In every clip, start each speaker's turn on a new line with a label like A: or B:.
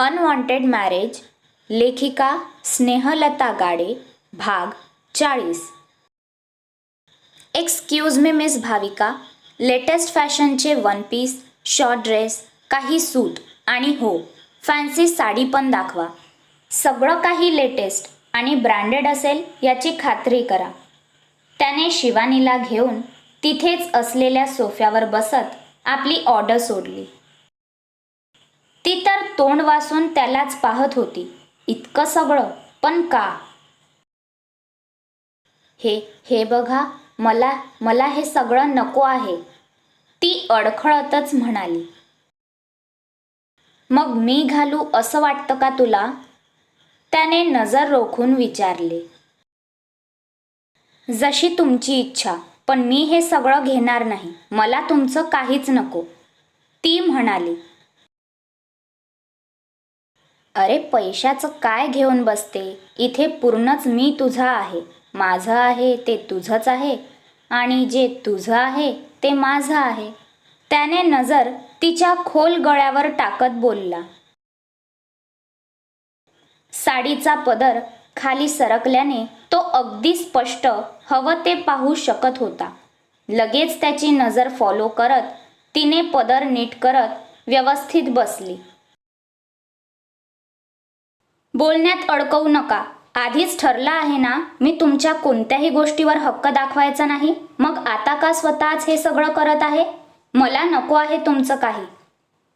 A: Unwanted marriage लेखिका स्नेहलता गाडे भाग चाळीस. Excuse me miss Bhavika latest फॅशनचे वन पीस शॉर्ट ड्रेस काही सूट आणि हो फॅन्सी साडी पण दाखवा. सगळं काही लेटेस्ट आणि ब्रँडेड असेल याची खात्री करा. त्याने शिवानीला घेऊन तिथेच असलेल्या सोफ्यावर बसत आपली ऑर्डर सोडली. ती तर तोंड वासून त्यालाच पाहत होती. इतकं सगळं पण का? हे हे बघा मला मला हे सगळं नको आहे. ती अडखळतच म्हणाली. मग मी घालू असं वाटतं का तुला? त्याने नजर रोखून विचारले. जशी तुमची इच्छा पण मी हे सगळं घेणार नाही. मला तुमचं काहीच नको. ती म्हणाली. अरे पैशाचं काय घेऊन बसते? इथे पूर्णच मी तुझा आहे. माझं आहे ते तुझंच आहे. आणि जे तुझं आहे ते माझं आहे. त्याने नजर तिच्या खोल गळ्यावर टाकत बोलला. साडीचा पदर खाली सरकल्याने तो अगदी स्पष्ट हवं ते पाहू शकत होता. लगेच त्याची नजर फॉलो करत तिने पदर नीट करत व्यवस्थित बसली. बोलण्यात अडकवू नका. आधीच ठरलं आहे ना मी तुमच्या कोणत्याही गोष्टीवर हक्क दाखवायचा नाही. मग आता का स्वतःच हे सगळं करत आहे? मला नको आहे तुमचं काही.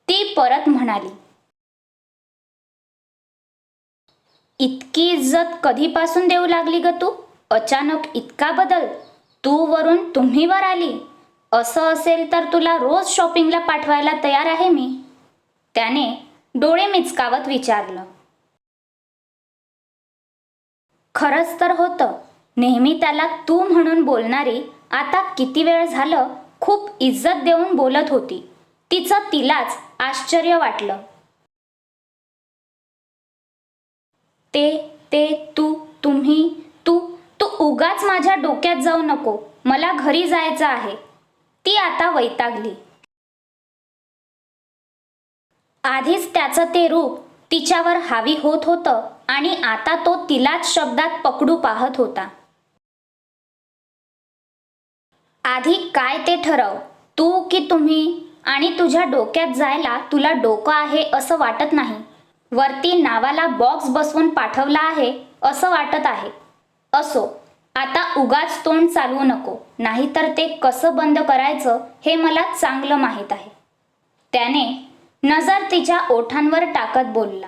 A: ती परत म्हणाली. इतकी इज्जत कधीपासून देऊ लागली ग तू? अचानक इतका बदल? तू वरून तुम्हीवर आली? असं असेल तर तुला रोज शॉपिंगला पाठवायला तयार आहे मी. त्याने डोळे मिचकावत विचारलं. खरंच तर होतं. नेहमी त्याला तू म्हणून बोलणारी आता किती वेळ झालं खूप इज्जत देऊन बोलत होती. तिचं तिलाच आश्चर्य वाटलं. ते ते तू तुम्ही तू तू उगाच माझ्या डोक्यात जाऊ नको. मला घरी जायचं आहे. ती आता वैतागली. आधीच त्याचं ते रूप तिच्यावर हावी होत होतं. आणि आता तो तिलाच शब्दात पकडू पाहत होता. आधी काय ते ठरव तू की तुम्ही? आणि तुझ्या डोक्यात जायला तुला डोकं आहे असं वाटत नाही. वरती नावाला बॉक्स बसवून पाठवला आहे असं वाटत आहे. असो आता उगाच तोंड चालवू नको नाहीतर ते कसं बंद करायचं हे मला चांगलं माहीत आहे. त्याने नजर तिच्या ओठांवर टाकत बोलला.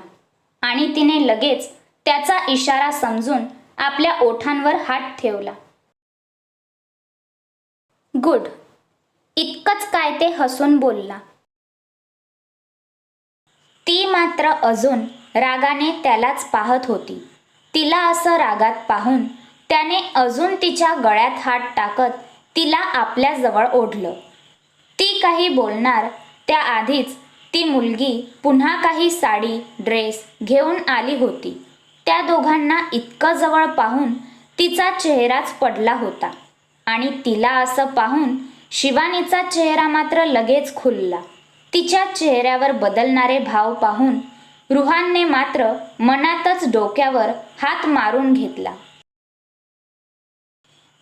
A: आणि तिने लगेच त्याचा इशारा समजून आपल्या ओठांवर हात ठेवला. गुड. इतकंच काय ते हसून बोलला. ती मात्र अजून रागाने त्यालाच पाहत होती. तिला असं रागात पाहून त्याने अजून तिच्या गळ्यात हात टाकत तिला आपल्याजवळ ओढलं. ती काही बोलणार त्याआधीच ती मुलगी पुन्हा काही साडी ड्रेस घेऊन आली होती. त्या दोघांना इतकं जवळ पाहून तिचा चेहराच पडला होता आणि तिला असं पाहून शिवानीचा चेहरा मात्र लगेच खुलला. तिच्या चेहऱ्यावर बदलणारे भाव पाहून रुहानने मात्र मनातच डोक्यावर हात मारून घेतला.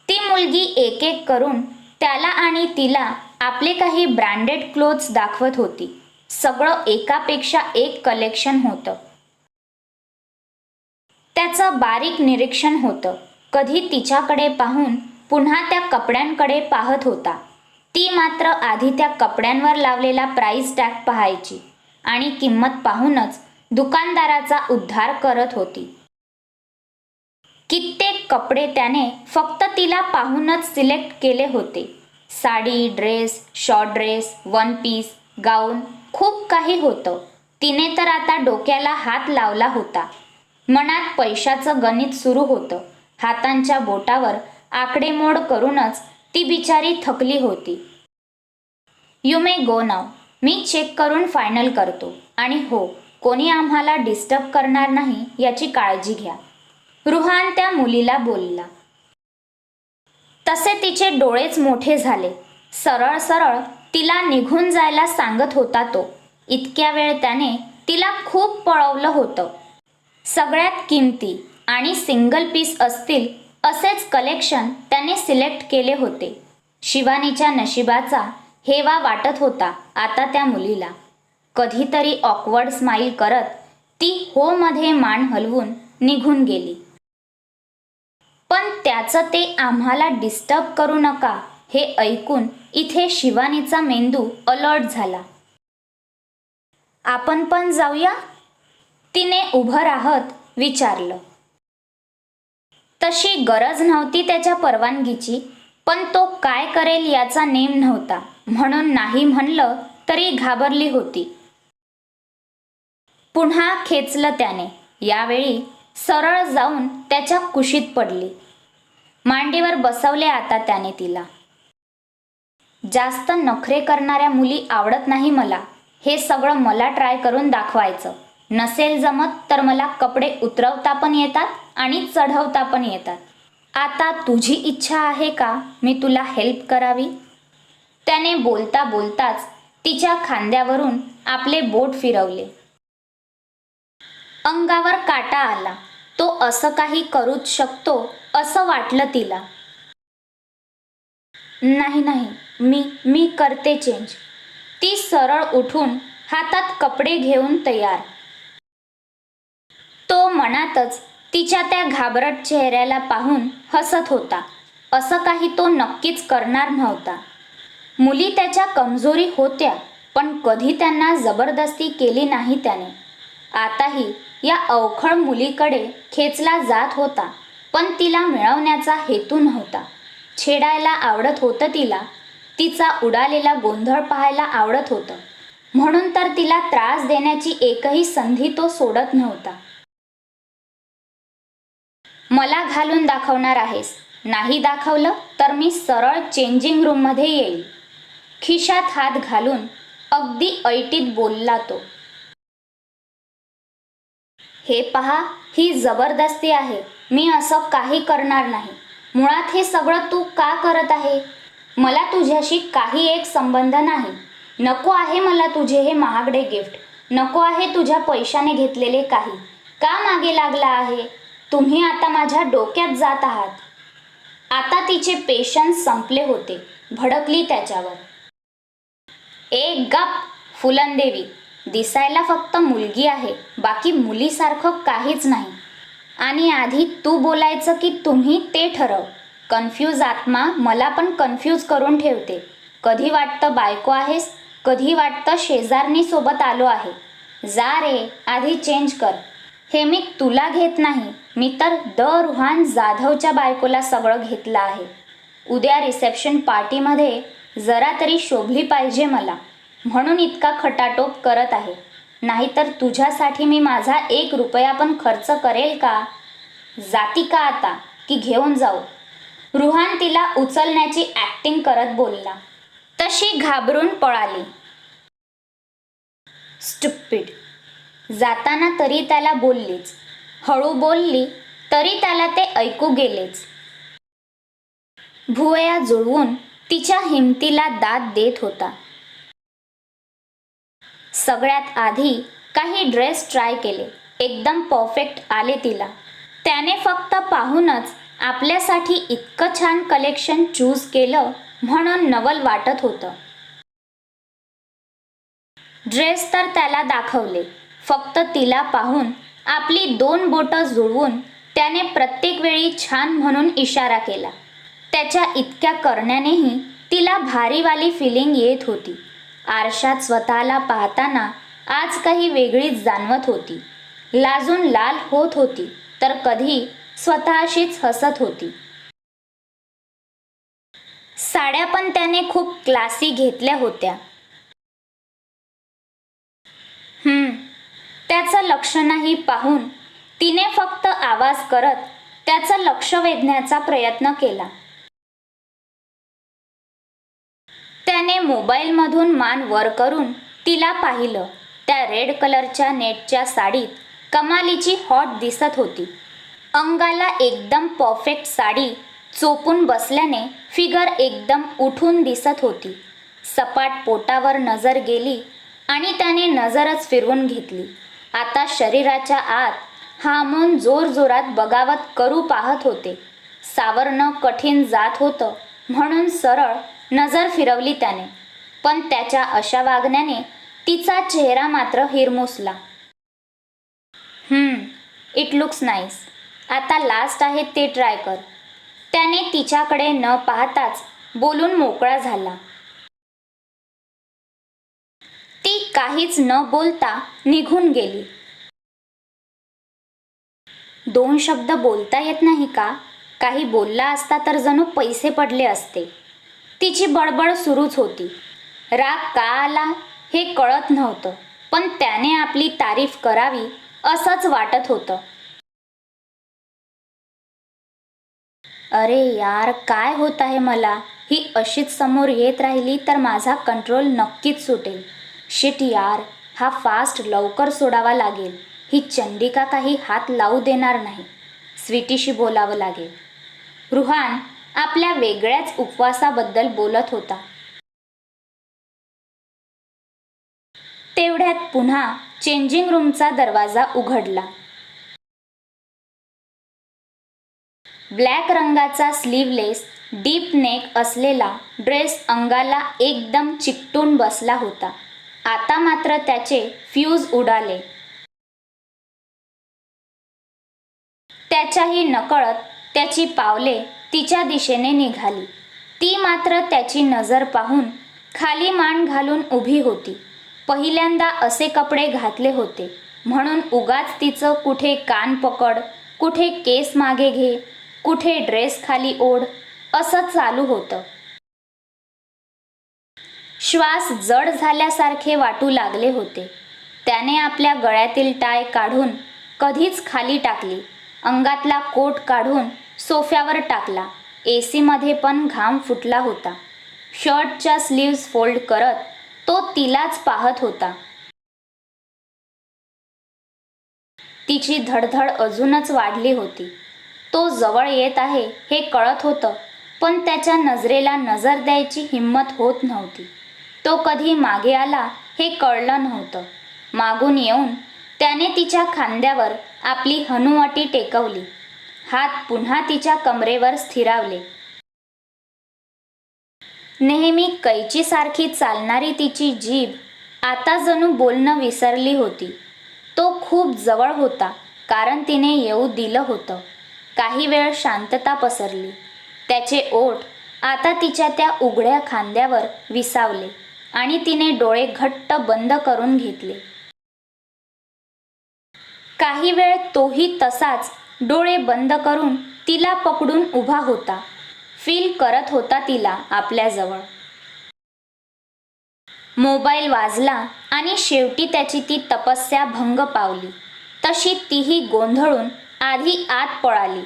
A: ती मुलगी एक एक करून त्याला आणि तिला आपले काही ब्रँडेड क्लोथ्स दाखवत होती. सगळं एकापेक्षा एक कलेक्शन होतं. त्याचं बारीक निरीक्षण होतं. कधी तिच्याकडे पाहून पुन्हा त्या कपड्यांकडे पाहत होता. ती मात्र आधी त्या कपड्यांवर लावलेला प्राईस टॅग पाहायची आणि किंमत पाहूनच दुकानदाराचा उद्धार करत होती. कित्येक कपडे त्याने फक्त तिला पाहूनच सिलेक्ट केले होते. Sari dress short dress one piece gown खूप काही होतं. तिने तर आता डोक्याला हात लावला होता. मनात पैशाचं गणित सुरू होतं. हातांच्या बोटावर आकडेमोड करूनच ती बिचारी थकली होती. यू मे गो नाव मी चेक करून फायनल करतो. आणि हो कोणी आम्हाला डिस्टर्ब करणार नाही याची काळजी घ्या. रुहान त्या मुलीला बोलला. तसे तिचे डोळेच मोठे झाले. सरळ सरळ तिला निघून जायला सांगत होता तो. इतक्या वेळ त्याने तिला खूप पळवलं होतं. सगळ्यात किमती आणि सिंगल पीस असतील असेच कलेक्शन त्याने सिलेक्ट केले होते. शिवानीच्या नशिबाचा हेवा वाटत होता आता त्या मुलीला. कधीतरी ऑकवर्ड स्माईल करत ती होमध्ये मान हलवून निघून गेली. पण त्याचं ते आम्हाला डिस्टर्ब करू नका. हे ऐकून इथे शिवानीचा मेंदू अलर्ट झाला. आपण पण जाऊया? तिने उभं राहत विचारलं. तशी गरज नव्हती त्याच्या परवानगीची पण तो काय करेल याचा नेम नव्हता. म्हणून नाही म्हणलं तरी घाबरली होती. पुन्हा खेचलं त्याने. यावेळी सरळ जाऊन त्याच्या कुशीत पडली. मांडीवर बसवले आता त्याने तिला. जास्त नखरे करणाऱ्या मुली आवडत नाही मला. हे सगळं मला ट्राय करून दाखवायचं. नसेल जमत तर मला कपडे उतरवता पण येतात आणि चढवता पण येतात. आता तुझी इच्छा आहे का? मी तुला हेल्प करावी? त्याने बोलता बोलताच तिच्या खांद्यावरून आपले बोट फिरवले. अंगावर काटा आला. तो असं काही करूच शकतो असं वाटलं तिला. नाही नाही. मी मी करते चेंज ती सरळ उठून हातात कपडे घेऊन तयार. तो मनातच तिच्या त्या घाबरट चेहऱ्याला पाहून हसत होता. असं काही तो नक्कीच करणार नव्हता. मुली त्याच्या कमजोरी होत्या पण कधी त्यांना जबरदस्ती केली नाही त्याने. आताही या अवखळ मुलीकडे खेचला जात होता पण तिला मिळवण्याचा हेतू नव्हता. छेडायला आवडत होतं तिला तिचा उडालेला गोंधळ पाहायला आवडत होतं. म्हणून तर तिला त्रास देण्याची एकही संधी तो सोडत नव्हता. मला घालून दाखवणार आहेस. नाही दाखवलं तर मी सरळ चेंजिंग रूममध्ये येईल. खिशात हात घालून अगदी ऐटीत बोलला तो. हे पहा ही जबरदस्ती आहे. मी असं काही करणार नाही. मुळात हे सगळं तू का करत आहे? मला तुझ्याशी काही एक संबंध नाही. नको आहे मला तुझे हे महागडे गिफ्ट नको आहे तुझ्या पैशाने घेतलेले काही. का मागे लागला आहे? तुम्ही आता माझ्या डोक्यात जात आहात. आता तिचे पेशन्स संपले होते. भडकली त्याच्यावर. एक गप फुलनदेवी दिसायला फक्त मुलगी आहे. बाकी मुलीसारखं काहीच नाही. आणि आधी तू बोलायचं की तुम्ही ते ठरव. कन्फ्यूज आत्मा मला पण कन्फ्यूज करून ठेवते. कधी वाटतं बायको आहेस? कधी वाटतं शेजारनी सोबत आलो आहे? जा रे आधी चेंज कर. हे मी तुला घेत नाही. मी तर द रुहान जाधवच्या बायकोला सगळं घेतलं आहे. उद्या रिसेप्शन पार्टीमध्ये जरा तरी शोभली पाहिजे मला. म्हणून इतका खटाटोप करत आहे. नाहीतर तुझ्यासाठी मी माझा एक रुपया पण खर्च करेल का? जाती का आता? की घेऊन जाऊ? रुहान तिला उचलण्याची ॲक्टिंग करत बोलला. तशी घाबरून पळाली. स्टुपिड जाताना तरी त्याला बोललीच. हळू बोलली तरी त्याला ते ऐकू गेलेच. भुवया जुळवून तिच्या हिमतीला दाद देत होता. सगळ्यात आधी काही ड्रेस ट्राय केले. एकदम परफेक्ट आले तिला. त्याने फक्त पाहूनच आपल्यासाठी इतकं छान कलेक्शन चूज केलं म्हणून नवल वाटत होतं. ड्रेस तर त्याला दाखवले. फक्त तिला पाहून आपली दोन बोटं जुळवून त्याने प्रत्येक वेळी छान म्हणून इशारा केला. त्याच्या इतक्या करण्यानेही तिला भारीवाली फिलिंग येत होती. आरशात स्वतःला पाहताना आज काही वेगळीच जाणवत होती. लाजून लाल होत होती तर कधी स्वतःशीच हसत होती. साड्या पण त्याने खूप क्लासी घेतल्या होत्या. हम्म त्याचं लक्ष नाही पाहून तिने फक्त आवाज करत त्याचं लक्ष वेधण्याचा प्रयत्न केला. त्याने मोबाईलमधून मान वर करून तिला पाहिलं त्या रेड कलरच्या नेटच्या साडीत कमालीची हॉट दिसत होती. अंगाला एकदम परफेक्ट साडी चोपून बसल्याने फिगर एकदम उठून दिसत होती. सपाट पोटावर नजर गेली आणि त्याने नजरच फिरवून घेतली. आता शरीराच्या आत हार्मोन जोरजोरात बगावत करू पाहत होते. सावरणं कठीण जात होतं म्हणून सरळ नजर फिरवली त्याने. पण त्याच्या अशा वागण्याने तिचा चेहरा मात्र हिरमुसला. इट लुक्स नाईस आता लास्ट आहे ते ट्राय कर. त्याने तिच्याकडे न पाहताच बोलून मोकळा झाला. ती काहीच न बोलता निघून गेली. दोन शब्द बोलता येत नाही का? काही बोलला असता तर जणू पैसे पडले असते. तिची बडबड सुरूच होती. राग का आला हे कळत नव्हतं पण त्याने आपली तारीफ करावी असंच वाटत होतं. अरे यार काय होत आहे मला? ही अशीच समोर येत राहिली तर माझा कंट्रोल नक्कीच सुटेल. शिट यार हा फास्ट लवकर सोडावा लागेल. ही चंडिका काही हात लावू देणार नाही. स्वीटीशी बोलावं लागेल. रुहान आपल्या वेगळ्याच उपवासाबद्दल बोलत होता. तेवढ्यात पुन्हा चेंजिंग रूमचा दरवाजा उघडला. ब्लॅक रंगाचा स्लीवलेस डीप नेक असलेला ड्रेस अंगाला एकदम चिकटून बसला होता. आता मात्र त्याचे फ्यूज उडाले. त्याच्याही नकळत त्याची पावले तिच्या दिशेने निघाली. ती मात्र त्याची नजर पाहून खाली मान घालून उभी होती. पहिल्यांदा असे कपडे घातले होते. म्हणून उगाच तिचं कुठे कान पकड कुठे केस मागे घे कुठे ड्रेस खाली ओढ? असं चालू होतं. श्वास जड झाल्यासारखे वाटू लागले होते. त्याने आपल्या गळ्यातील टाय काढून कधीच खाली टाकली. अंगातला कोट काढून सोफ्यावर टाकला. ए सीमध्ये पण घाम फुटला होता. शर्टच्या स्लीव्स फोल्ड करत तो तिलाच पाहत होता. तिची धडधड अजूनच वाढली होती. तो जवळ येत आहे हे कळत होतं पण त्याच्या नजरेला नजर द्यायची हिंमत होत नव्हती. तो कधी मागे आला हे कळलं नव्हतं. मागून येऊन त्याने तिच्या खांद्यावर आपली हनुवटी टेकवली. हात पुन्हा तिच्या कमरेवर स्थिरावले. नेहमी कैचीसारखी चालणारी तिची जीभ आता जणू बोलणं विसरली होती. तो खूप जवळ होता कारण तिने येऊ दिलं होतं. काही वेळ शांतता पसरली. त्याचे ओठ आता तिच्या त्या उघड्या खांद्यावर विसावले आणि तिने डोळे घट्ट बंद करून घेतले. काही वेळ तोही तसाच डोळे बंद करून तिला पकडून उभा होता. फील करत होता तिला आपल्याजवळ. मोबाईल वाजला आणि शेवटी त्याची ती तपस्या भंग पावली. तशी तीही गोंधळून आधी आत पळाली.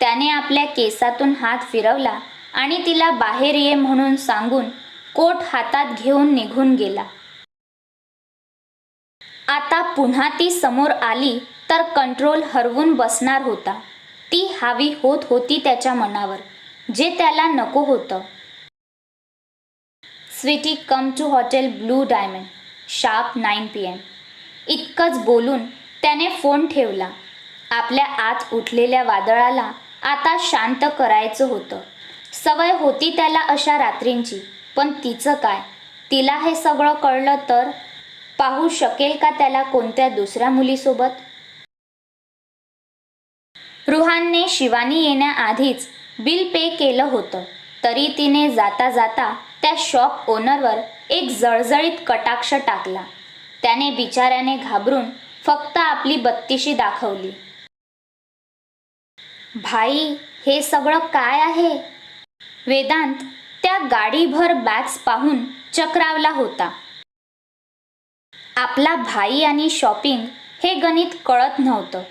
A: त्याने आपल्या केसातून हात फिरवला आणि तिला बाहेर ये म्हणून सांगून कोट हातात घेऊन निघून गेला. आता पुन्हा ती समोर आली तर कंट्रोल हरवून बसणार होता. ती हावी होत होती त्याच्या मनावर जे त्याला नको होतं. Sweetie come to hotel Blue Diamond sharp nine P M. इतकंच बोलून त्याने फोन ठेवला. आपल्या आत उठलेल्या वादळाला आता शांत करायचं होतं. सवय होती त्याला अशा रात्रींची. पण तिचं काय? तिला हे सगळं कळलं तर पाहू शकेल का त्याला कोणत्या दुसऱ्या मुलीसोबत? रुहानने शिवानी येण्याआधीच बिल पे केलं होतं. तरी तिने जाता जाता त्या शॉप ओनरवर एक जळजळीत कटाक्ष टाकला. त्याने बिचाऱ्याने घाबरून फक्त आपली बत्तीशी दाखवली. भाई हे सगळं काय आहे? वेदांत त्या गाडीभर बॅग्स पाहून चक्रावला होता. आपला भाई आणि शॉपिंग हे गणित कळत नव्हतं.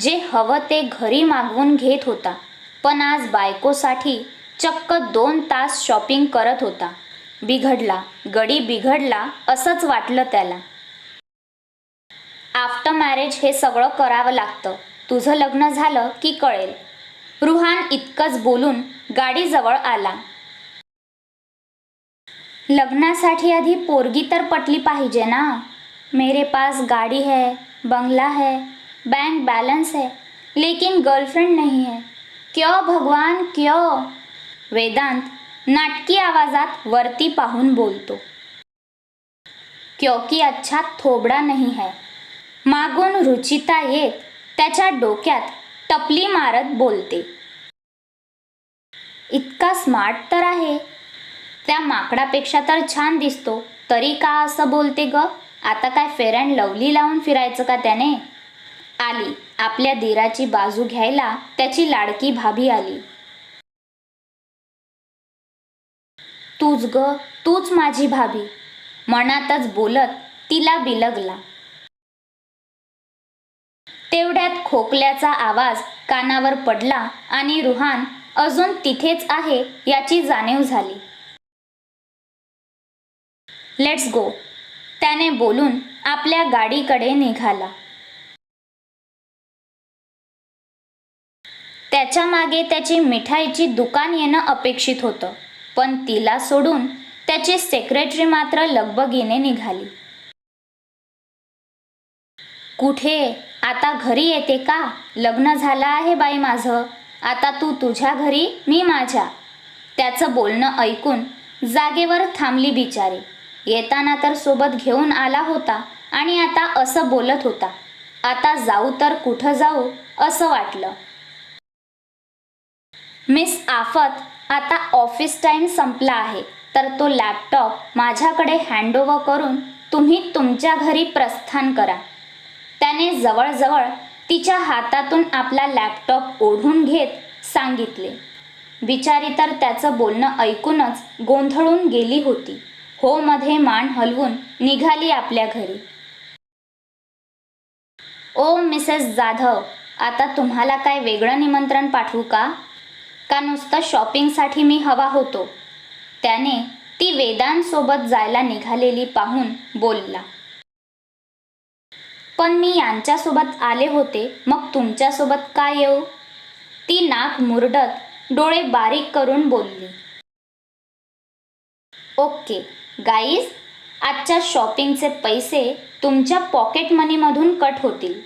A: जे हवं ते घरी मागवून घेत होता. पण आज बायकोसाठी चक्क दोन तास शॉपिंग करत होता. बिघडला गडी बिघडला असंच वाटलं त्याला. आफ्टर मॅरेज हे सगळं करावं लागतं. तुझं लग्न झालं की कळेल. रुहान इतकंच बोलून गाडीजवळ आला. लग्नासाठी आधी पोरगी तर पटली पाहिजे ना? मेरे पास गाड़ी है बंगला है बैंक बैलेंस है लेकिन गर्लफ्रेंड नहीं है. क्यों भगवान क्यों? वेदांत नाटकी आवाजात वरती पाहून बोलतो. क्योंकि अच्छा थोबडा नहीं है. मागून रुचिता येत त्याच्या डोक्यात टपली मारत बोलते. इतका स्मार्ट तर आहे. त्या माकडापेक्षा तर छान दिसतो. तरी का असं बोलते ग? आता काय फेर अँड लवली लावून फिरायचं का त्याने? आली. आपल्या दिराची बाजू घ्यायला त्याची लाडकी भाभी आली. तूच ग तूच माझी भाभी. मनातच बोलत तिला बिलगला. तेवढ्यात खोकल्याचा आवाज कानावर पडला आणि रुहान अजून तिथेच आहे याची जाणीव झाली. लेट्स गो त्याने बोलून आपल्या गाडीकडे निघाला. त्याच्यामागे त्याची मिठाईची दुकान येणं अपेक्षित होतं पण तिला सोडून त्याची सेक्रेटरी मात्र लगबगीने निघाली. कुठे? आता घरी येते का? लग्न झालं आहे बाई माझं. आता तू तुझ्या घरी मी माझ्या. त्याचं बोलणं ऐकून जागेवर थांबली बिचारी. येताना तर सोबत घेऊन आला होता आणि आता असं बोलत होता. आता जाऊ तर कुठं जाऊ असं वाटलं. मिस आफत आता ऑफिस टाईम संपला आहे. तर तो लॅपटॉप माझ्याकडे हँडओव्हर करून तुम्ही तुमच्या घरी प्रस्थान करा. त्याने जवळजवळ तिच्या हातातून आपला लॅपटॉप ओढून घेत सांगितले. बिचारी तर त्याचं बोलणं ऐकूनच गोंधळून गेली होती. हो मध्ये मान हलवून निघाली आपल्या घरी. ओ मिसेस जाधव आता तुम्हाला काय वेगळं निमंत्रण पाठवू का? का नुसतं शॉपिंगसाठी मी हवा होतो? त्याने ती वेदांसोबत जायला निघालेली पाहून बोलला. पण मी यांच्यासोबत आले होते मग तुमच्यासोबत का येऊ? ती नाक मुरडत डोळे बारीक करून बोलली. ओके गाईज आजच्या शॉपिंगचे पैसे तुमच्या पॉकेट मनीमधून कट होतील.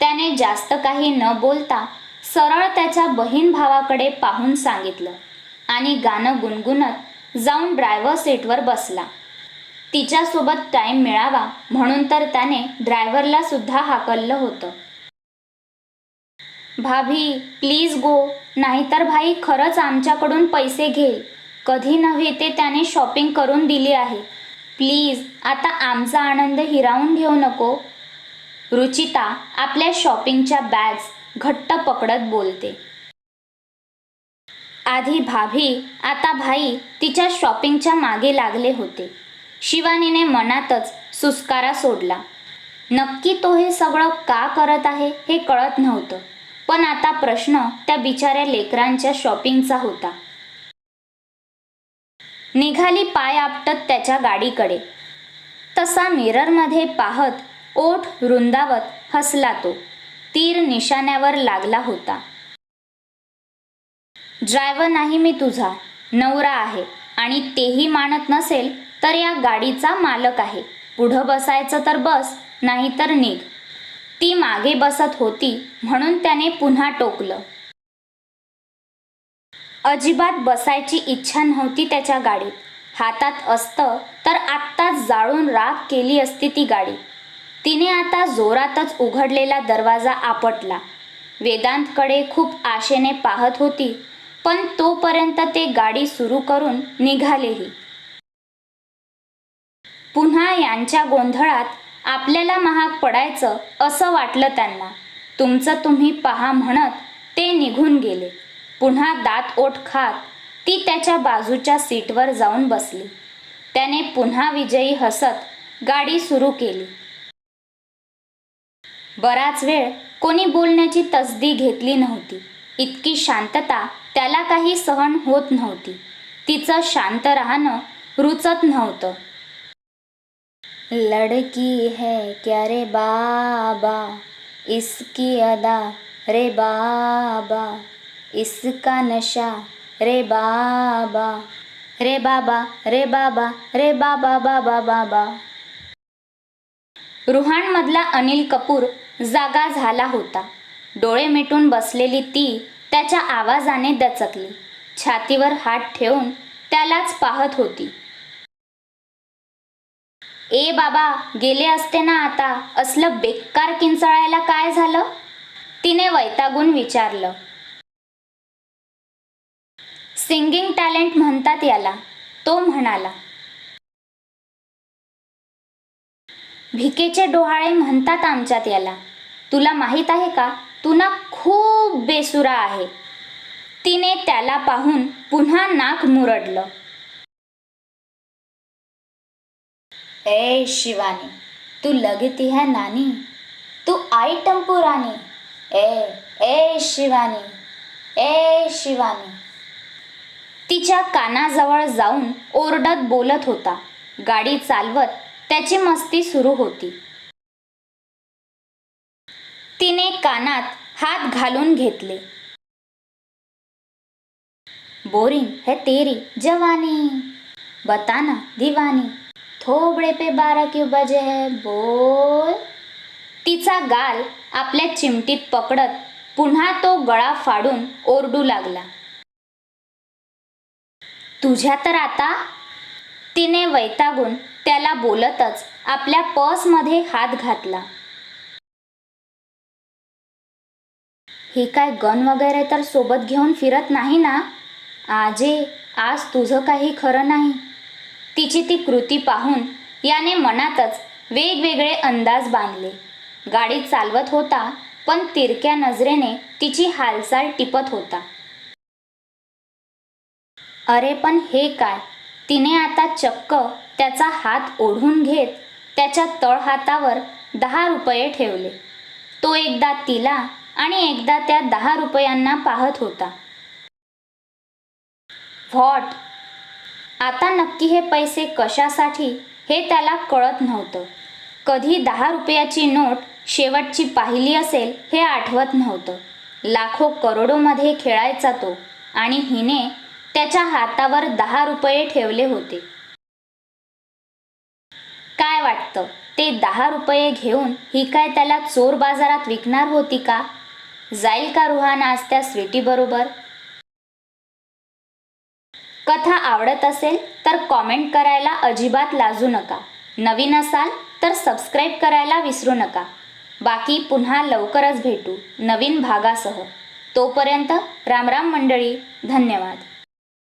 A: त्याने जास्त काही न बोलता सरळ त्याच्या बहीण भावाकडे पाहून सांगितलं आणि गाणं गुणगुणत जाऊन ड्रायव्हर सीटवर बसला. तिच्यासोबत टाईम मिळावा म्हणून तर त्याने ड्रायव्हरला सुद्धा हाकललं होतं. भाभी प्लीज गो नाहीतर भाई खरंच आमच्याकडून पैसे घेईल. कधी नव्हे ते त्याने शॉपिंग करून दिली आहे. प्लीज आता आमचा आनंद हिरावून घेऊ नको. रुचिता आपल्या शॉपिंगच्या बॅग्स घट्ट पकडत बोलते. आधी भाभी आता भाई तिच्या शॉपिंगच्या मागे लागले होते. शिवानीने मनातच सुस्कारा सोडला. नक्की तो हे सगळं का करत आहे हे कळत नव्हतं पण आता प्रश्न त्या बिचाऱ्या लेकरांच्या शॉपिंगचा होता. निघाली पाय आपटत त्याच्या गाडीकडे. तसा मिररमध्ये पाहत ओठ रुंदावत हसला तो. तीर निशाण्यावर लागला होता. ड्रायव्हर नाही मी तुझा नवरा आहे आणि तेही मानत नसेल तर या गाडीचा मालक आहे. पुढं बसायचं तर बस नाही तर निघ. ती मागे बसत होती म्हणून त्याने पुन्हा टोकलं. अजिबात बसायची इच्छा नव्हती त्याच्या गाडीत. हातात असतं तर आत्ताच जाळून राख केली असती ती गाडी. तिने आता जोरातच उघडलेला दरवाजा आपटला. वेदांतकडे खूप आशेने पाहत होती पण तोपर्यंत ते गाडी सुरू करून निघालेही. पुन्हा यांच्या गोंधळात आपल्याला महाग पडायचं असं वाटलं त्यांना. तुमचं तुम्ही पहा म्हणत ते निघून गेले. पुन्हा दात ओठ खात ती त्याच्या बाजूच्या सीटवर जाऊन बसली. त्याने पुन्हा विजयी हसत गाडी सुरू केली. बराच वेळ कोणी बोलण्याची तसदी घेतली नव्हती. इतकी शांतता त्याला काही सहन होत नव्हती. तिचं शांत राहणं रुचत नव्हतं. लड़की है क्या रे बाबा? इसकी अदा रे बाबा। इसका नशा रे बाबा। रे बाबा रे बाबा रे बाबा बाबा बाबा। रुहाणमधला अनिल कपूर जागा झाला होता. डोळे मिटून बसलेली ती त्याच्या आवाजाने दचकली. छातीवर हात ठेवून त्यालाच पाहत होती. ए बाबा गेले असते ना आता. असलं बेकार किंचळायला काय झालं? तिने वैतागून विचारलं. सिंगिंग टॅलेंट म्हणतात याला. तो म्हणाला भिकेचे डोहाळे म्हणतात आमच्यात याला. तुला माहीत आहे का? तू ना खूप बेसुरा आहे. तिने त्याला पाहून पुन्हा नाक मुरडलं. ए शिवानी तू लगती है नानी? तू आई टंपू ए ए शिवानी ए शिवानी। तिच्या कानाजवळ जाऊन ओरडत बोलत होता. गाडी चालवत त्याची मस्ती सुरू होती. तिने कानात हात घालून घेतले. बोरिंग है तेरी जवानी बताना दिवानी। थोबडे पे बारा क्यों बजे है बोल. तिचा गाल आपल्या चिमटीत पकडत पुन्हा तो गळा फाडून ओरडू लागला. तुझ्या तर आता तिने वैतागून त्याला बोलतच आपल्या पर्समध्ये हात घातला. हे काय गन वगैरे तर सोबत घेऊन फिरत नाही ना? आजे आज तुझं काही खरं नाही. तिची ती कृती पाहून याने मनातच वेगवेगळे अंदाज बांधले. गाडी चालवत होता पण तिरक्या नजरेने तिची हालचाल टिपत होता. अरे पण हे काय? तिने आता चक्क त्याचा हात ओढून घेत त्याच्या तळहातावर दहा रुपये ठेवले. तो एकदा तिला आणि एकदा त्या दहा रुपयांना पाहत होता. व्हॉट? आता नक्की हे पैसे कशासाठी हे त्याला कळत नव्हतं. कधी दहा रुपयाची नोट शेवटची पाहिली असेल हे आठवत नव्हतं. लाखो करोडोमध्ये खेळायचा तो आणि हिने त्याच्या हातावर दहा रुपये ठेवले होते. काय वाटतं? ते दहा रुपये घेऊन ही काय त्याला चोर बाजारात विकणार होती का? जाईल का रुहान आज त्या स्वीटीबरोबर? कथा आवडत असेल तर कॉमेंट करायला अजिबात लाजू नका. नवीन असाल तर सबस्क्राईब करायला विसरू नका. बाकी पुन्हा लवकरच भेटू नवीन भागासह. तोपर्यंत रामराम मंडळी धन्यवाद.